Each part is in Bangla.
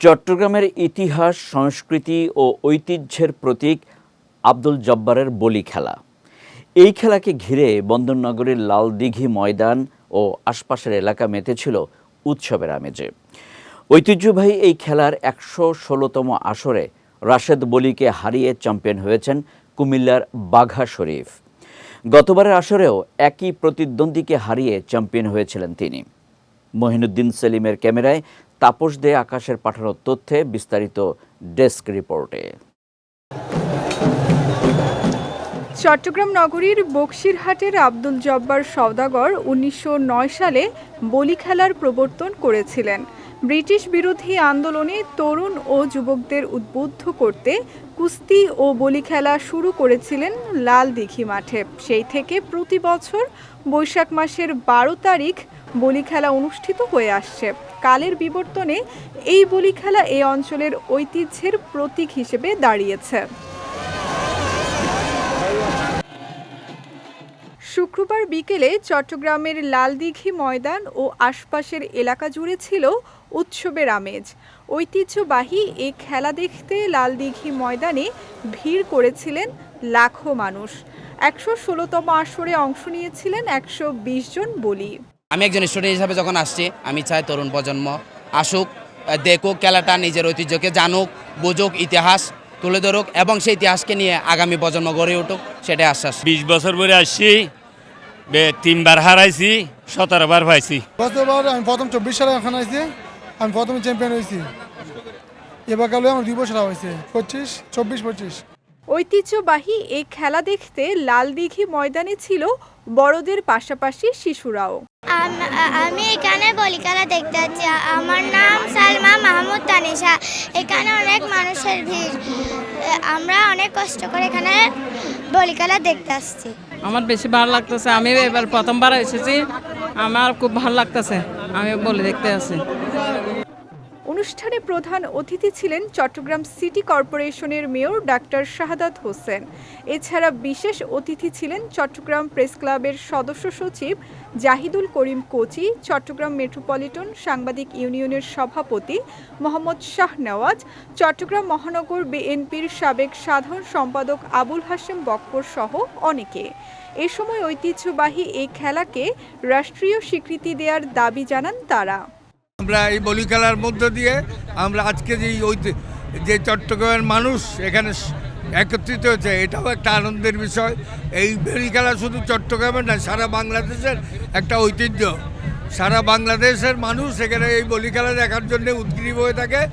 চট্টগ্রামের ইতিহাস, সংস্কৃতি ও ঐতিহ্যের প্রতীক আব্দুল জব্বারের বলি খেলা। এই খেলাকে ঘিরে বন্দরনগরীর লালদিঘি ময়দান ও আশপাশের এলাকা মেতেছিল উৎসবের আমেজে। ঐতিহ্যবাহী এই খেলার একশো ষোলোতম আসরে রাশেদ বলিকে হারিয়ে চ্যাম্পিয়ন হয়েছেন কুমিল্লার বাঘা শরীফ। গতবারের আসরেও একই প্রতিদ্বন্দ্বীকে হারিয়ে চ্যাম্পিয়ন হয়েছিলেন তিনি। মহিনুদ্দিন সেলিমের ক্যামেরায় তাপস দে আকাশের পাঠানো তথ্যে বিস্তারিত ডেস্ক রিপোর্টে। চট্টগ্রাম নগরীর বক্সিরহাটের আব্দুল জব্বার সওদাগর উনিশশো নয় সালে বলি খেলার প্রবর্তন করেছিলেন। ব্রিটিশ বিরোধী আন্দোলনে তরুণ ও যুবকদের উদ্বুদ্ধ করতে কুস্তি ও বলি খেলা শুরু করেছিলেন লাল দিঘি মাঠে। সেই থেকে প্রতি বছর বৈশাখ মাসের বারো তারিখ বলি খেলা অনুষ্ঠিত হয়ে আসছে। কালের বিবর্তনে এই বলি খেলা এই অঞ্চলের ঐতিহ্যের প্রতীক হিসেবে দাঁড়িয়েছে। শুক্রবার বিকেলে চট্টগ্রামের লালদিঘি ময়দান ও আশপাশের এলাকা জুড়ে ছিল উৎসবের আমেজ। ঐতিহ্যবাহী এই খেলা দেখতে লালদিঘি ময়দানে ভিড় করেছিলেন লাখো মানুষ। একশো ষোলোতম আসরে অংশ নিয়েছিলেন একশো বিশ জন বলি। আমি একজন স্টুডেন্ট হিসাবে যখন আসছি আমি চাই তরুণ প্রজন্ম আসুক দেখুক খেলাটা নিজের ঐতিহ্যকে জানুক বুঝুক ইতিহাস তুলে ধরুক এবং সেই ইতিহাসকে নিয়ে আগামী প্রজন্ম গড়ে উঠুক সেটাই আশ্বাস। বিশ বছর পরে আসছি বে- তিনবার হারাইছি সতেরো বার পাইছি। গতবার আমি প্রথম চব্বিশ সালে এখন আইছি আমি প্রথম চ্যাম্পিয়ন হয়েছি। এবার কালে আমার দুই বছর হয়েছে পঁচিশ চব্বিশ পঁচিশ। ঐতিহ্যবাহী এই খেলা দেখতে লালদিঘি ময়দানে ছিল বড়দের পাশাপাশি শিশুরাও। আমি এখানে বলি খেলা দেখতে যাচ্ছি। আমার নাম সালমা মাহমুদ তানিশা। এখানে অনেক মানুষের ভিড়। আমরা অনেক কষ্ট করে এখানে বলি খেলা দেখতে আসছি। আমার বেশি ভালো লাগতেছে। আমি এবার প্রথমবার এসেছি। আমার খুব ভালো লাগতেছে। আমি বলে দেখতে আছি অনুষ্ঠানে প্রধান অতিথি ছিলেন চট্টগ্রাম সিটি কর্পোরেশনের মেয়র ডাক্তার শাহাদাত হোসেন। এছাড়া বিশেষ অতিথি ছিলেন চট্টগ্রাম প্রেস ক্লাবের সদস্য সচিব জাহিদুল করিম কোচি, চট্টগ্রাম মেট্রোপলিটন সাংবাদিক ইউনিয়নের সভাপতি মোহাম্মদ শাহ নওয়াজ, চট্টগ্রাম মহানগর বিএনপির সাবেক সাধারণ সম্পাদক আবুল হাশেম বক্কর সহ অনেকে। এ সময় ঐতিহ্যবাহী এই খেলাকে রাষ্ট্রীয় স্বীকৃতি দেওয়ার দাবি জানান তারা। আমরা এই বলি খেলার মধ্য দিয়ে আমরা আজকে যে এই ঐতি- যে চট্টগ্রামের মানুষ এখানে একত্রিত হয়েছে, এটাও একটা আনন্দের বিষয়। এই বলি খেলা শুধু চট্টগ্রামের না সারা বাংলাদেশের একটা ঐতিহ্য। সারা বাংলাদেশের মানুষ এখানে এই বলি খেলা দেখার জন্য উদ্গ্রীব হয়ে থাকে।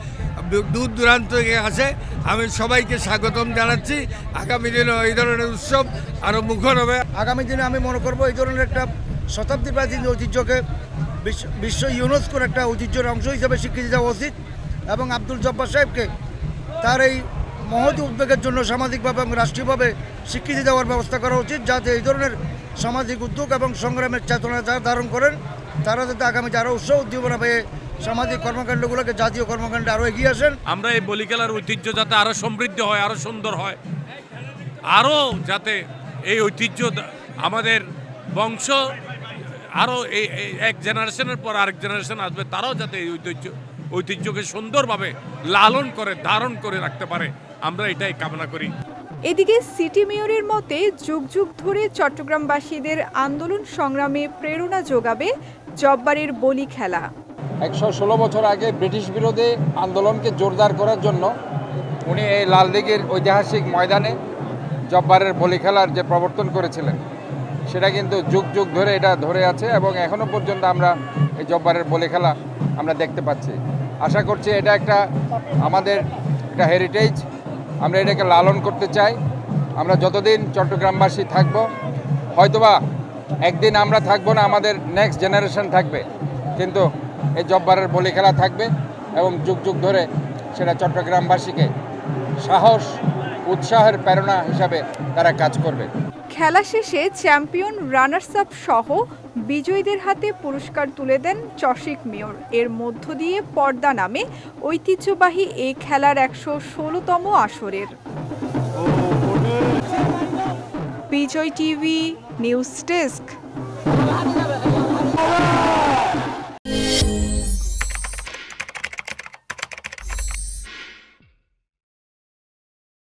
দূর দূরান্ত থেকে আসে। আমি সবাইকে স্বাগতম জানাচ্ছি। আগামী দিনে এই ধরনের উৎসব আরও মুখর হবে। আগামী দিনে আমি মনে করব এই ধরনের একটা শতাব্দী প্রাচীন ঐতিহ্যকে বিশ্ব বিশ্ব ইউনেস্কোর একটা ঐতিহ্যের অংশ হিসেবে স্বীকৃতি দেওয়া উচিত এবং আব্দুল জব্বার সাহেবকে তার এই মহৎ উদ্যোগের জন্য সামাজিকভাবে এবং রাষ্ট্রীয়ভাবে স্বীকৃতি দেওয়ার ব্যবস্থা করা উচিত যাতে এই ধরনের সামাজিক উদ্যোগ এবং সংগ্রামের চেতনা যারা ধারণ করেন, তারা যাতে আগামীতে আরও উৎসাহ উদ্দীপনা পেয়ে সামাজিক কর্মকাণ্ডগুলোকে জাতীয় কর্মকাণ্ডে আরও এগিয়ে আসেন। আমরা এই বলি খেলার ঐতিহ্য যাতে আরও সমৃদ্ধ হয় আরও সুন্দর হয় আরও যাতে এই ঐতিহ্য আমাদের বংশ আরও এই এই এক জেনারেশনের পর আরেক জেনারেশন আসবে তারাও যাতে এই ঐতিহ্য ঐতিহ্যকে সুন্দরভাবে লালন করে ধারণ করে রাখতে পারে। আমরা এটাই কামনা করি। এদিকে সিটি মেয়রের মতে যুগ যুগ ধরে চট্টগ্রামবাসীদের আন্দোলন সংগ্রামে প্রেরণা যোগাবে জব্বারের বলি খেলা। একশো ষোলো বছর আগে ব্রিটিশ বিরোধী আন্দোলনকে জোরদার করার জন্য উনি এই লালদিঘির ঐতিহাসিক ময়দানে জব্বারের বলি খেলার যে প্রবর্তন করেছিলেন। সেটা কিন্তু যুগ যুগ ধরে এটা ধরে আছে এবং এখনও পর্যন্ত আমরা এই জব্বারের বলি খেলা আমরা দেখতে পাচ্ছি। আশা করছি এটা একটা আমাদের একটা হেরিটেজ আমরা এটাকে লালন করতে চাই। আমরা যতদিন চট্টগ্রামবাসী থাকব, হয়তোবা একদিন আমরা থাকব না, আমাদের নেক্সট জেনারেশন থাকবে। কিন্তু এই জব্বারের বলি খেলা থাকবে এবং যুগ যুগ ধরে সেটা চট্টগ্রামবাসীকে সাহস উৎসাহের প্রেরণা হিসাবে তারা কাজ করবে। খেলা শেষে চ্যাম্পিয়ন রানার্স আপ সহ বিজয়ীদের হাতে পুরস্কার তুলে দেন চশিক মেয়র। এর মধ্য দিয়ে পর্দা নামে ঐতিহ্যবাহী এই খেলার একশো ষোলোতম আসরের। Bijoy TV news desk.